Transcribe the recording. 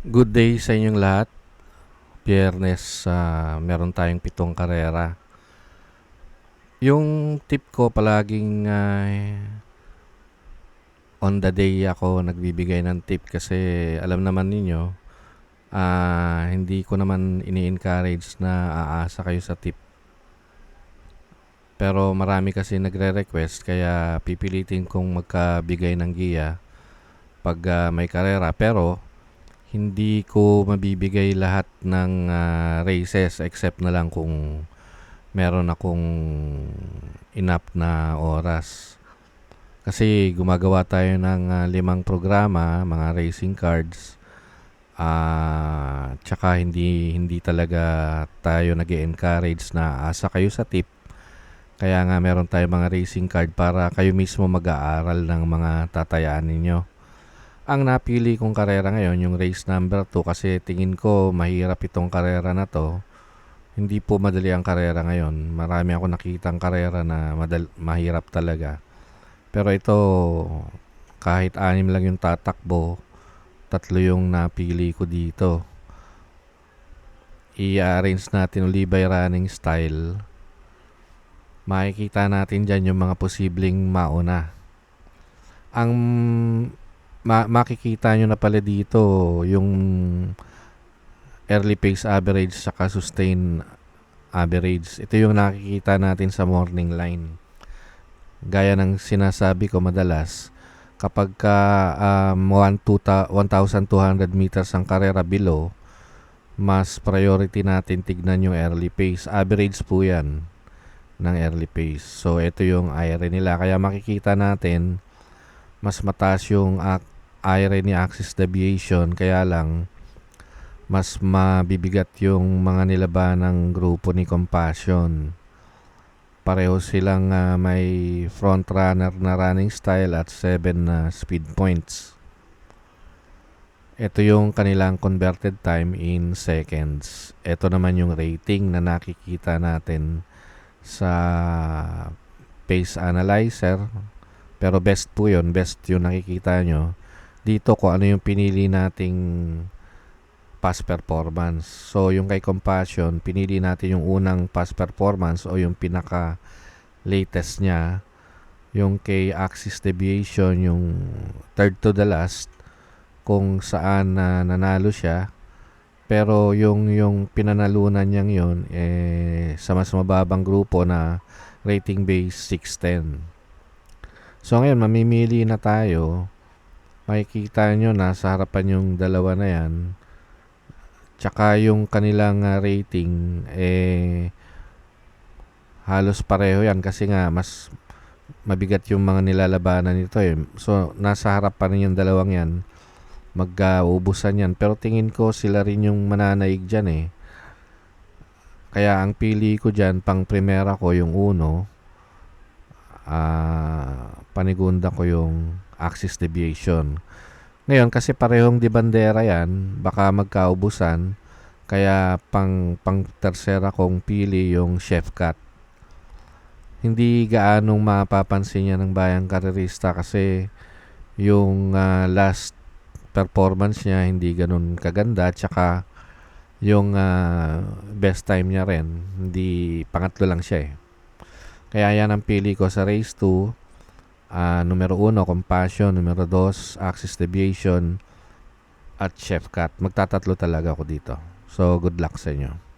Good day sa inyong lahat. Biyernes, ah, meron tayong pitong karera. Yung tip ko palaging ah, on the day ako nagbibigay ng tip kasi alam naman ninyo, ah, hindi ko naman ini-encourage na aasa kayo sa tip. Pero marami kasi nagre-request kaya pipilitin kong magkabigay ng giya pag ah, may karera. Pero hindi ko mabibigay lahat ng ah, races except na lang kung meron akong enough na oras. Kasi gumagawa tayo ng ah, limang programa, mga racing cards. Ah, tsaka hindi hindi talaga tayo nag encourage na asa kayo sa tip. Kaya nga meron tayo mga racing card para kayo mismo mag-aaral ng mga tatayaan ninyo. Ang napili kong karera ngayon, yung race number 2 kasi tingin ko mahirap itong karera na to. Hindi po madali ang karera ngayon. Marami ako nakitang karera na madal- mahirap talaga. Pero ito, kahit anim lang yung tatakbo, tatlo yung napili ko dito. I-arrange natin uli by running style. Makikita natin dyan yung mga posibleng mauna. Ang ma- makikita nyo na pala dito yung early pace average saka sustain average. Ito yung nakikita natin sa morning line. Gaya ng sinasabi ko madalas, kapag ka um, 1, 2, 1,200 meters ang karera below, mas priority natin tignan yung early pace. Average po yan ng early pace. So, ito yung IRA nila. Kaya makikita natin, mas mataas yung ac- IRA Axis Deviation. Kaya lang, mas mabibigat yung mga nilaban ng grupo ni Compassion. Pareho silang ah, may front runner na running style at 7 na speed points. Ito yung kanilang converted time in seconds. Ito naman yung rating na nakikita natin sa pace analyzer. Pero best po yun. Best yung nakikita nyo. Dito kung ano yung pinili nating past performance. So, yung kay Compassion, pinili natin yung unang past performance o yung pinaka latest niya. Yung kay Axis Deviation, yung third to the last, kung saan na nanalo siya. Pero yung yung pinanalunan niyang yun eh sa mas mababang grupo na rating base 610. So ngayon mamimili na tayo. Makikita nyo na sa harapan yung dalawa na yan. Tsaka yung kanilang ah, rating eh halos pareho yan kasi nga mas mabigat yung mga nilalabanan nito eh. So nasa harap pa rin yung dalawang yan mag-uubusan yan. Pero tingin ko sila rin yung mananaig dyan eh. Kaya ang pili ko dyan, pang primera ko yung uno, ah panigunda ko yung axis deviation. Ngayon, kasi parehong di bandera yan, baka magkaubusan, kaya pang, pang tersera kong pili yung chef cut. Hindi gaanong mapapansin niya ng bayang karerista kasi yung ah, last performance niya hindi ganun kaganda tsaka yung ah, best time niya rin hindi pangatlo lang siya eh kaya yan ang pili ko sa race 2 ah, numero 1 compassion. Numero 2 axis deviation. At chef cut magtatatlo talaga ako dito. So good luck sa inyo